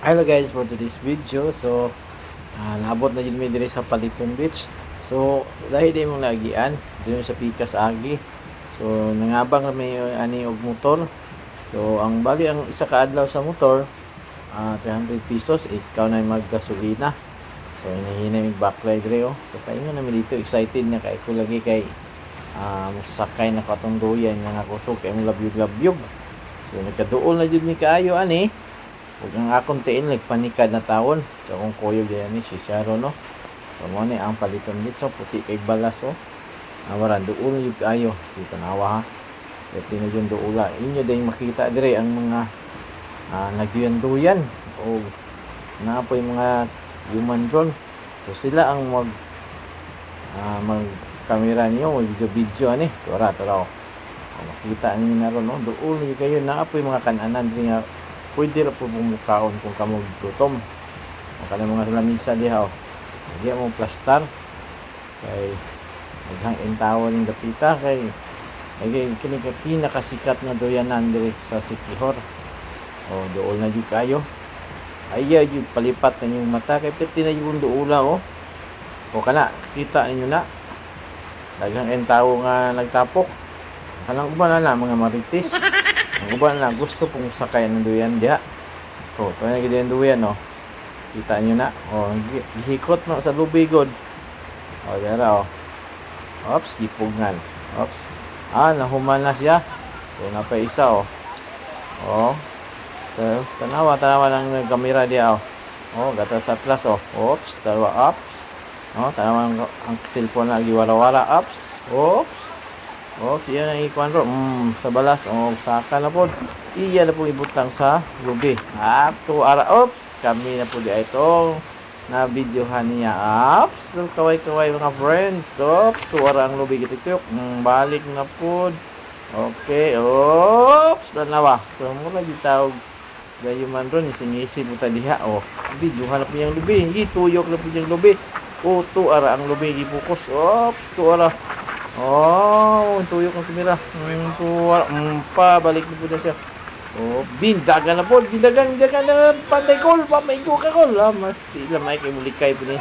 Hello guys for today's video. So ah, naabot na jud mi diri sa Paliton Beach. So dahil di mong lagian dito sa Pikas Agi. So nangabang kami ani og motor. So ang bali ang isa ka adlaw sa motor ah 300 pesos ikaw na maggasolina. So hinahinay mig backlight diri oh. So paingon namin dito excited na kay ko lagi kay ah sakay na katong duyan nga so kay mo labyog-labyog. So nagkaduol na jud mi kaayo ani. Huwag ang akong tiin, nagpanikad na tawon. So, kung kuyo diyan ni si Sharo, no? So, mo ni ang paliton dito. puti kay balas, oh. Awaran, doon yung kayo. Dito nawa, ha? Na yung doula. Inyo din makita dire ang mga ah, nagyuyan-duyan. O, na po yung mga human drone. So, sila ang mag ah, mag camera niyo, mag video-video, ani. Tora, tora, oh. O, makita niyo na ron, no? Doon yung kayo. Na po yung mga kananan din pwede ra po bumukaon kung kamo gutom. Ang kanang mga lamisa diha oh. Hindi mo plastar. Kay naghang intawa ning dapita kay ay kini ka pinakasikat na doyanan diri sa Sikihor. Oh, dool na jud kayo. Ayaw jud palipat na yung mata kay piti na yung duula oh. O kana kita ninyo na. Daghang intawo nga nagtapok. Kanang uban na mga marites. Uban na gusto pong sakay ng duyan diha. Oh, kaya na gid duyan no. Kita niyo na. Oh, gi- gihikot no sa lubigod. Oh, dara oh. Ops, gipugngan. Ops. Ah, nahuman na siya. So, napay isa oh. Oh. So, tanawa, tanawa ng kamera diya oh. Oh, gata sa atlas oh. Oops, tanawa up. Oh, tanawa ang, ang cellphone na giwara-wara. Ups. Oops. Oh, siya na ikuan ro. Mm, sa balas. Oh, saka na po. Iya na po ibutang sa lubi. Up to ara. Oops. Kami na po di ito. Na videohan niya. Ups. So, kaway-kaway mga friends. Oops. To ara ang lubi. Gitik mm, Balik na po. Okay. Oops. Tanawa. So, mula di tawag. Gayo man ron. Ising-isip mo diha. Oh. Videohan na po yung lubi. Hindi na po yung lubi. Oh, to ara ang lubi. Gibukus. Oops. To ara. Oh, tuyok ng kamera. Mm, tuwa. Mm, pa, balik na po na siya. Oh, bindagan na po. Bindagan, bindagan na. Pantay kol. Pamaingo ka kol. Ah, mas tila may kay mulikay po ni.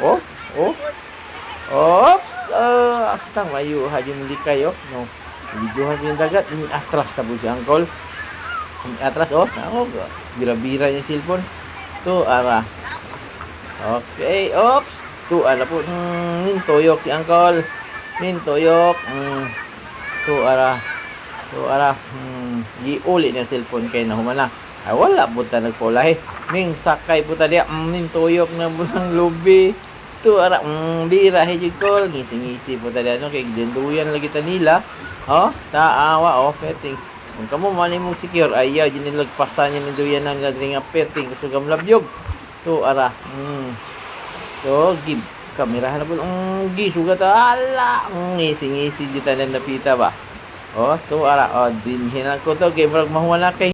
Oh, oh. Oops. Ah, astang mayo. Hadi mulikay, oh. No. Videohan po yung dagat. Yung atras na po siya, angkol. Yung atras, oh. Ako, bira-bira yung cellphone. To, ara. Okay, oops. To, ala po. Hmm, tuyok si angkol. Nin tuyok. Mm. Tu ara. Tu ara. Hmm. Giuli na cellphone kay na humana. Ay wala buta nagpulahi. Ning sakay puta dia. Mm, nin tuyok na bulang lubi. Tu ara. Mm, bira hiji kol. Ngisi-ngisi puta dia no kay dinduyan lagi ta nila. Oh, taawa oh petting. Kung kamo mali mong secure, ayaw, ginilagpasan niya ng duyan ng ladring nga petting. Gusto gam labyog. Tu ara. Mm. So, give kamerahan po ang gisugat ala ang ngisi-ngisi di tanan napita ba? Oh to ara oh din hinan ko to. Kay murag mahuwa na kay